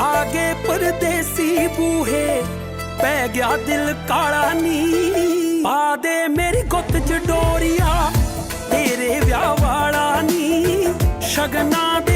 ਆਗੇ ਪਰਦੇਸੀ ਬੂਹੇ ਪੈ ਗਿਆ ਦਿਲ ਕਾਲਾ ਨੀ ਪਾ ਦੇ ਮੇਰੀ ਗੁੱਤ ਚ ਡੋਰੀਆ ਤੇਰੇ ਵਿਆਹ ਵਾਲਾ ਨੀ ਸ਼ਗਨਾ ਦੇ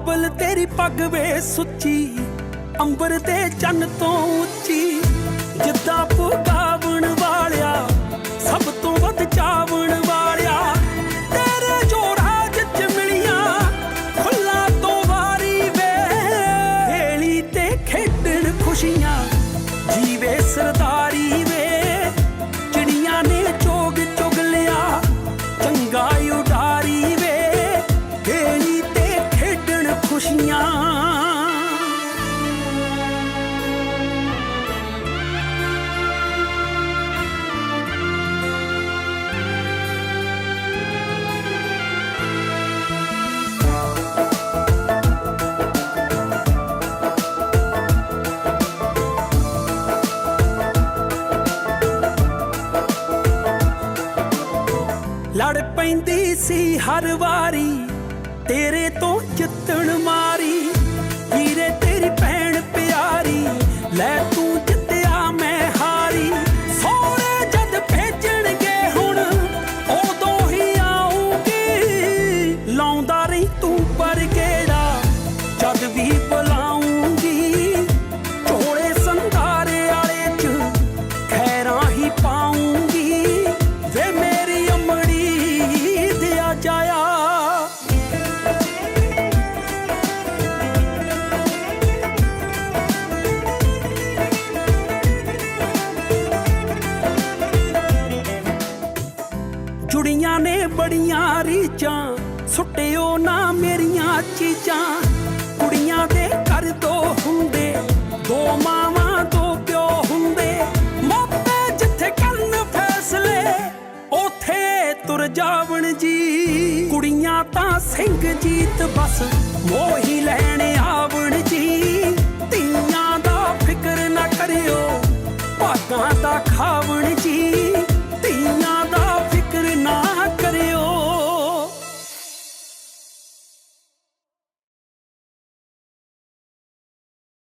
ਬਾਬਲ ਤੇਰੀ ਪੱਗ ਵੇ ਸੁੱਚੀ ਅੰਬਰ ਤੇ ਚੰਨ ਤੋਂ ਪੈਂਦੀ ਸੀ ਹਰ ਵਾਰੀ। ਤੇਰੇ ਤੋਂ ਜਿੱਤਣ ਜੁੜੀਆਂ ਨੇ ਬੜੀਆਂ ਰੀਚਾਂ ਸੁੱਟਿਓ ਨਾ ਮੇਰੀਆਂ ਚੀਜ਼ਾਂ। ਕੁੜੀਆਂ ਦੇ ਘਰ ਦੋ ਹੁੰਦੇ, ਦੋ ਮਾਵਾਂ ਤੋਂ ਪਿਓ ਹੁੰਦੇ। ਮਾਪੇ ਜਿੱਥੇ ਕਰਨ ਫੈਸਲੇ, ਉਥੇ ਤੁਰ ਜਾਵਣ ਜੀ। ਕੁੜੀਆਂ ਤਾਂ ਸਿੰਘ ਜੀਤ ਬਸ, ਮੋਹੀ ਲੈਣ ਆਵਣ ਜੀ। ਤੀਆਂ ਦਾ ਫਿਕਰ ਨਾ ਕਰਿਓ, ਭਾਗਾਂ ਦਾ ਖਾਵਣ ਜੀ।